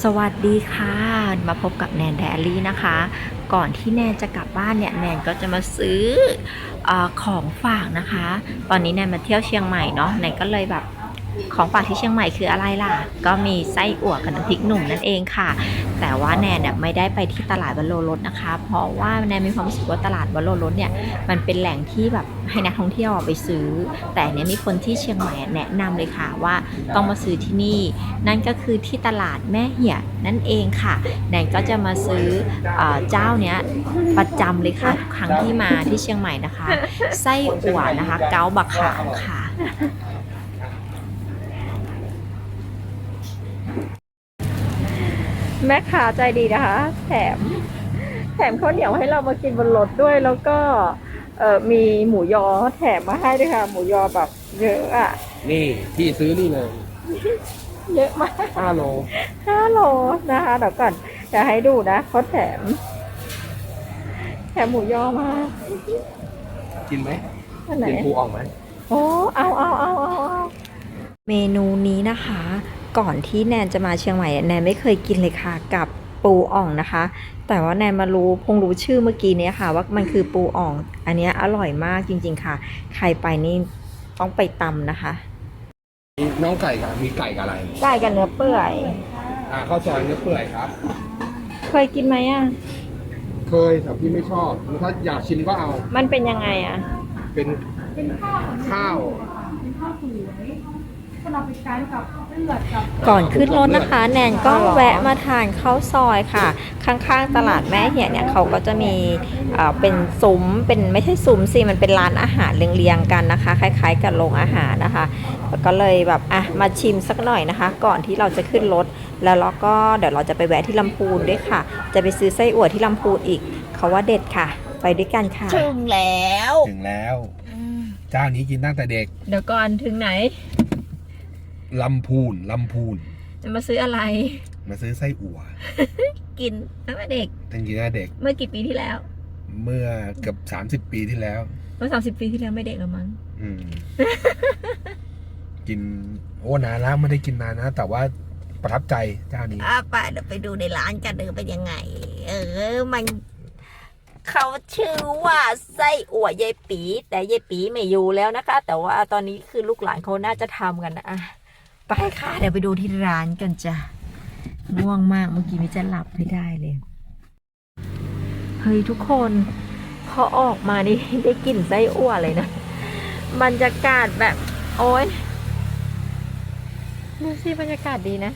สวัสดีค่ะ มาพบกับแนนแดลี่นะคะ ก่อนที่แนนจะกลับบ้านเนี่ยแนนก็จะมาซื้อเออของฝากนะคะ ตอนนี้แนนมาเที่ยวเชียงใหม่เนาะแนนก็เลยแบบ ของฝากที่เชียงใหม่คืออะไรล่ะ ก็มีไส้อั่วกับน้ำพริกหนุ่มนั่นเองค่ะ แต่ว่าแนนเนี่ยไม่ได้ไปที่ตลาดวัลโลรสนะคะ เพราะว่าแนนมีความรู้สึกว่าตลาดวัลโลรสเนี่ยมันเป็นแหล่งที่แบบให้นักท่องเที่ยวไปซื้อ แต่เนี่ยมีคนที่เชียงใหม่แนะนำเลยค่ะว่าต้องมาซื้อที่นี่ นั่นก็คือที่ตลาดแม่เหี่ยนั่นเองค่ะแนนก็จะมาซื้อเอเจ้าเนี้ยประจำเลยค่ะทุกครั้งที่มาที่เชียงใหม่นะคะ ไส้อั่วนะคะ เกาบักขามค่ะ แม่ค้าใจดีนะคะ แถม แถมข้าวเหนียวให้เรามากินบนรถด้วยแล้วก็ เออมีหมูยอแถมมาให้ด้วยค่ะ หมูยอแบบเยอะอะนี่พี่ซื้อนี่เลยเยอะมาก5โลห้าโลนะคะเดี๋ยวก่อนจะให้ดูนะเขาแถม แถมหมูยอมากินไหมอันไหนกินปูอ่องไหมโอ้เอาเอาเอาเอาเอา เมนูนี้นะคะ ก่อนที่แนนจะมาเชียงใหม่แนนไม่เคยกินเลยค่ะกับปูอ่องนะคะ แต่ว่าแนนมารู้คงรู้ชื่อเมื่อกี้เนี้ยค่ะ ว่ามันคือปูอ่อง อันเนี้ยอร่อยมากจริง ๆค่ะ ใครไปนี่ต้องไปตำนะคะมีน้องไก่กับมีไก่กับอะไร ไก่กับเนื้อเปื่อย อ่าข้าวซอยเนื้อเปื่อยครับ เคยกินไหมอะ เคยแต่พี่ไม่ชอบ ถ้าอยากชิมก็เอา มันเป็นยังไงอะ เป็นข้าว ก่อนขึ้นรถนะคะ แนนก็แวะมาทานข้าวซอยค่ะ ข้างๆตลาดแม่เหี่ยเนี่ยเขาก็จะมีเอ่อเป็นซุ้มเป็นไม่ใช่ซุ้มสิมันเป็นร้านอาหารเรียงๆกันนะคะ คล้ายๆกับโรงอาหารนะคะ ก็เลยแบบอะมาชิมสักหน่อยนะคะ ก่อนที่เราจะขึ้นรถแล้วเราก็เดี๋ยวเราจะไปแวะที่ลำพูนด้วยค่ะ จะไปซื้อไส้อั่วที่ลำพูนอีกเขาว่าเด็ดค่ะ ไปด้วยกันค่ะ ถึงแล้ว ถึงแล้ว เจ้านี้กินตั้งแต่เด็ก เดี๋ยวก่อนถึงไหน ลำพูนลำพูน จะมาซื้ออะไร มาซื้อไส้อั่ว กินตั้งแต่เด็กตั้งกินตั้งแต่เด็ก เมื่อกี่ปีที่แล้ว เมื่อเกือบ30ปีที่แล้ว เมื่อสามสิบปีที่แล้วไม่เด็กแล้วมั้งอืม กินโอ้นานแล้วไม่ได้กินนานนะ แต่ว่าประทับใจเจ้านี้อะไปเดี๋ยวไปดูในร้านกันเออเป็นยังไง เออ มันเขาชื่อว่าไส้อั่วยายปี แต่ยายปีไม่อยู่แล้วนะคะ แต่ว่าตอนนี้คือลูกหลานเขาน่าจะทำกันนะอะ ไปค่ะ เดี๋ยวไปดูที่ร้านกันจ้ะง่วงมากเมื่อกี้มิจะหลับไม่ได้เลย เฮ้ยทุกคนพอออกมานี่ได้กลิ่นไส้อั่วเลยนะบรรยากาศแบบ โอ้ยดูสิบรรยากาศดีนะ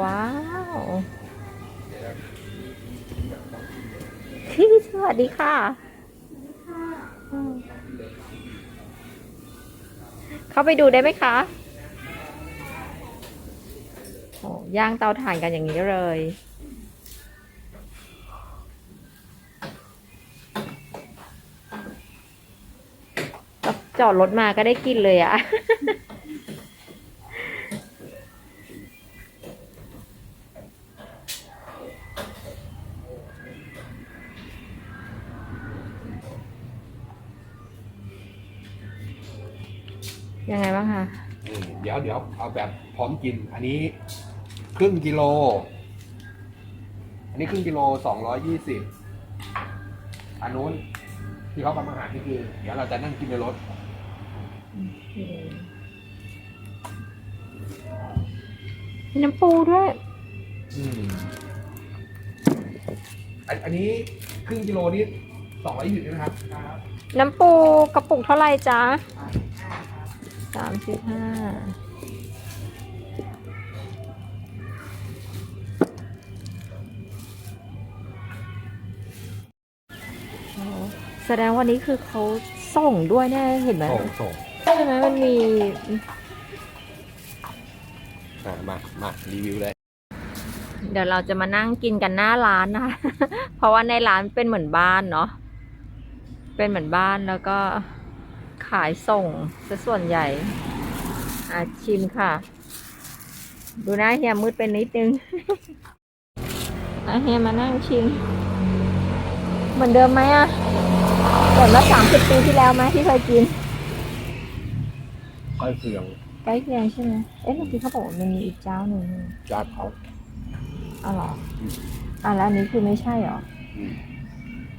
ว้าวพี่สวัสดีค่ะ เข้าไปดูได้ไหมคะโอ้ย่างเตาถ่านกันอย่างนี้เลยจอดรถมาก็ได้กินเลยอะ ยังไงบ้างคะนี่เดี๋ยวเดี๋ยวเอาแบบพร้อมกิน อันนี้ครึ่งกิโล อันนี้ครึ่งกิโลสองร้อยยี่สิบอันนู้นที่เขาทำอาหารนี่คือ เดี๋ยวเราจะนั่งกินในรถ มีน้ำปูด้วย อืมอันอันนี้ครึ่งกิโลนี่สองร้อยยี่สิบนะครับ น้ำปูกระปุกเท่าไหร่จ๊ะ สามสิบห้าแสดงวันนี้คือเขาส่งด้วยแน่เห็นไหมส่งส่งใช่ไหมมันมีอ่ามามารีวิวเลย เดี๋ยวเราจะมานั่งกินกันหน้าร้านนะคะ เพราะว่าในร้านเป็นเหมือนบ้านเนาะ เป็นเหมือนบ้านแล้วก็ ขายส่งซะส่วนใหญ่ อาชิมค่ะ ดูหน้าเฮียมืดเป็นนิดนึงอาเฮียมานั่งชิม เหมือนเดิมไหมอะเหมือนเมื่อสามสิบปีที่แล้วไหมที่เคยกินค่อยเคียงใกล้เคียงใช่ไหมเอ๊ะเมื่อกี้เขาบอกว่ามันมีอีกเจ้าหนึ่งญาติเขาอ้าวเหรออะแล้วอันนี้คือไม่ใช่เหรออืม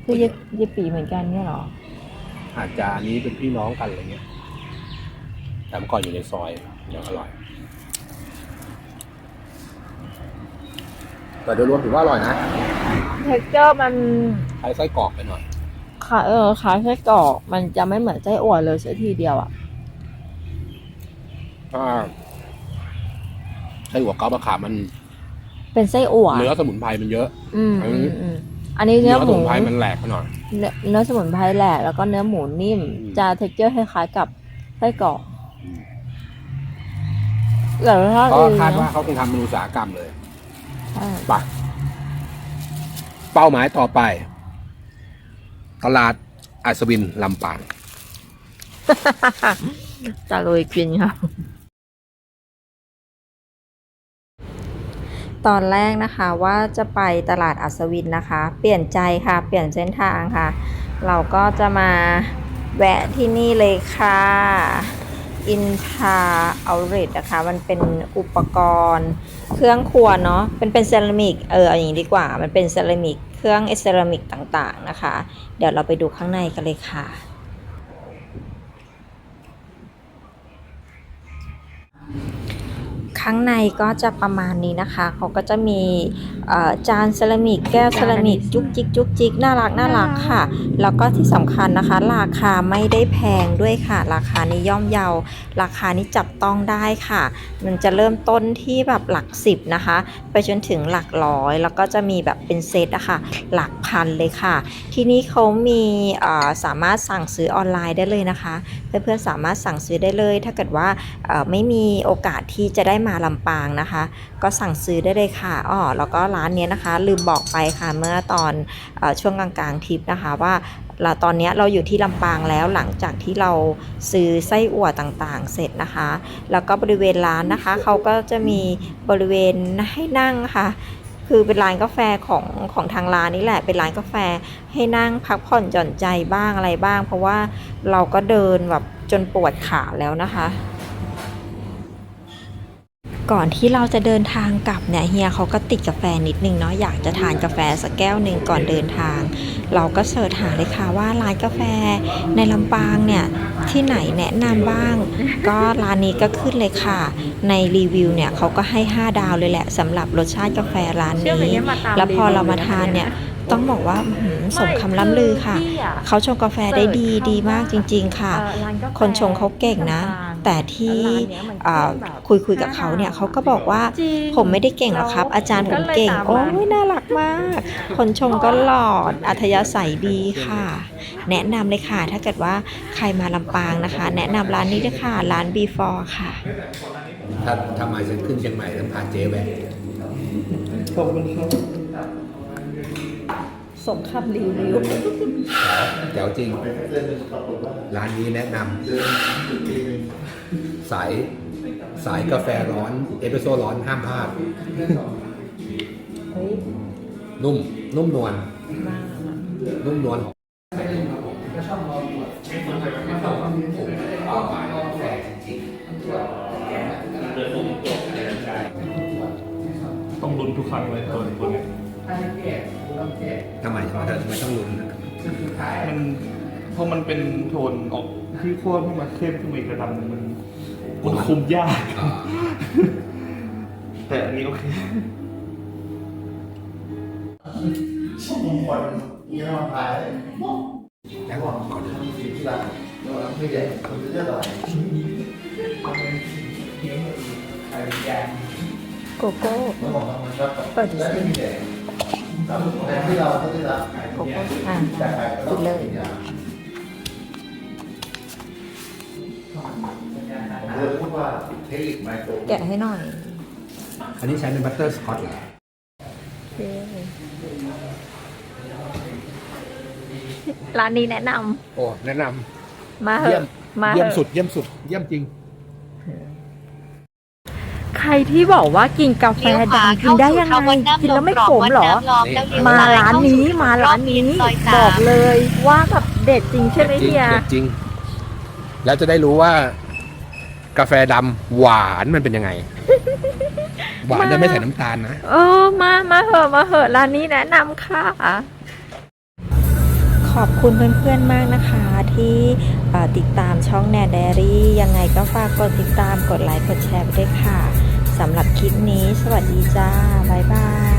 คือเยเยปีเหมือนกันเนี่ยเหรอ อาจจะอันนี้เป็นพี่น้องกันอะไรเงี้ยแต่เมื่อก่อนอยู่ในซอยยังอร่อยแต่โดยรวมถือว่าอร่อยนะเท็กเจอร์มันใช้ไส้กรอกไปหน่อยขาเออขาไส้กรอกมันจะไม่เหมือนไส้อั่วเลยเสียทีเดียวอะถ้าไส้หัวเกาบะขามมัน เป็นไส้อั่วเนื้อสมุนไพรมันเยอะ อืมอันอืนี้มอืมอันนี้เนื้เนื้ออหสมูมุนไพรมันแหลกไปหน่อย เนื้อเนื้อสมุนไพรแหละแล้วก็เนื้อหมูนิ่ม อืม จะเท็กเจอร์คล้ายๆกับไส้กรอกแต่ถ้าก็อื่นคาดว่านะเขาคงทำเป็นอุตสาหกรรมเลยใช่ไปเป้าหมายต่อไป ตลาดอัศวินลำปาง จะโรยกินครับ ตอนแรกนะคะว่าจะไปตลาดอัศวินนะคะ เปลี่ยนใจค่ะ เปลี่ยนเส้นทางค่ะ เราก็จะมาแวะที่นี่เลยค่ะอินทาเอาเรตนะคะ มันเป็นอุปกรณ์ เครื่องครัวเนาะเป็นเป็นเซรามิกเออเอาอย่างนี้ดีกว่า มันเป็นเซรามิกเครื่องเซรามิกต่างๆนะคะ เดี๋ยวเราไปดูข้างในกันเลยค่ะ ข้างในก็จะประมาณนี้นะคะเขาก็จะมีเอ่อจานเซรามิกแก้วเซรามิกจุกจิกจุกจิกน่ารักน่ารักค่ะ แล้วก็ที่สำคัญนะคะ ราคาไม่ได้แพงด้วยค่ะ ราคานี้ย่อมเยา ราคานี้จับต้องได้ค่ะ มันจะเริ่มต้นที่แบบหลักสิบนะคะ ไปจนถึงหลักร้อยแล้วก็จะมีแบบเป็นเซตอะค่ะ หลักพันเลยค่ะ ที่นี่เขามีเอ่อสามารถสั่งซื้อออนไลน์ได้เลยนะคะ เพื่อนๆสามารถสั่งซื้อได้เลย ถ้าเกิดว่าเอ่อไม่มีโอกาสที่จะได้มาลำปางนะคะ ก็สั่งซื้อได้เลยค่ะอ๋อแล้วก็ร้านเนี้ยนะคะ ลืมบอกไปค่ะเมื่อตอนอช่วงกลางๆทริปนะคะว่าเราตอนเนี้ยเราอยู่ที่ลำปางแล้วหลังจากที่เราซื้อไส้อั่วต่างๆ เสร็จนะคะ แล้วก็บริเวณร้านนะคะเขาก็จะมีบริเวณให้นั่งค่ะคือเป็นร้านกาแฟของของทางร้านนี่แหละ เป็นร้านกาแฟให้นั่งพักผ่อนหย่อนใจบ้างอะไรบ้าง เพราะว่าเราก็เดินแบบจนปวดขาแล้วนะคะ ก่อนที่เราจะเดินทางกลับเนี่ยเฮียเขาก็ติดกาแฟนิดนึงเนาะอยากจะทานกาแฟสักแก้วหนึ่งก่อนเดินทาง เราก็เสิร์ชหาเลยค่ะว่าร้านกาแฟในลำปางเนี่ยที่ไหนแนะนำบ้าง ก็ร้านนี้ก็ขึ้นเลยค่ะ ในรีวิวเนี่ยเขาก็ให้ 5 ดาวเลยแหละสำหรับรสชาติกาแฟร้านนี้ แล้วพอเรามาทานเนี่ยต้องบอกว่าอื้อหือสมคำล่ำลือค่ะ เขาชงกาแฟได้ดีดีมากจริง ๆ ค่ะ คนชงเขาเก่งนะ แต่ที่อ่าคุยคุยกับเขาเนี่ยเขาก็บอกว่าผมไม่ได้เก่งหรอกครับ อาจารย์ผมเก่ง โอ้ยน่ารักมาก คนชงก็หล่ออัธยาศัยดีค่ะ แนะนำเลยค่ะ ถ้าเกิดว่าใครมาลำปางนะคะ แนะนำร้านนี้ด้วยค่ะ ร้าน B4 ค่ะ ถ้าทำไมฉันขึ้นเชียงใหม่ต้องพาเจ๊แวะขอบคุณครับ สมคำรีวิว แจ๋วจริง ร้านนี้แนะนำสายสายกาแฟร้อน เอสเปรสโซ่ร้อนห้ามพลาด เฮ้ยนุ่ม นุ่มนวลมากนุ่มนวลต้องลุ้นทุกครั้งเลยตัวตัวนี้ ทำไมทำไมทำไมต้องลุ้นนะมันเพราะมันเป็นโทนออกที่ขั้วที่มาเข้มขึ้นมาอีกระดับหนึงมันมันคุมยาก อ่าแต่อันนี้โอเคแล้วก่อนก่อนเลยโกโก้เปิดดู สิโกโก้อะกินเลยแกะให้หน่อยอันนี้ใช้เป็นบัตเตอร์สกอตเหรอโอเคร้านนี้แนะนโอ้แนะนำมาำเหเยี่ยอะมมาเยี่ยมเหอะสุดเยี่ยมสุดเยี่ยมจริงใค รที่บอกว่ากินกาแฟดำกินได้ยังไงกินแล้วไม่ขมเหรอมาร้านนี้มาร้านนี้บอกเลยว่าแบบเด็ดจริงใช่ไหมจริงเฮีย เด็ดจริง แล้วจะได้รู้ว่า กาแฟดำหวานมันเป็นยังไง หวานจะไม่ใส่น้ำตาลนะ เออมามาเหอะมาเหอะร้านนี้แนะนำค่ะ ขอบคุณเพื่อนๆมากนะคะ ที่เอ่อติดตามช่องแนน d ดรี่ยังไงก็ฝากกดติดตามกดไลค์กดแชร์ไปด้วยค่ะ สำหรับคลิปนี้ สวัสดีจ้า บ๊ายบาย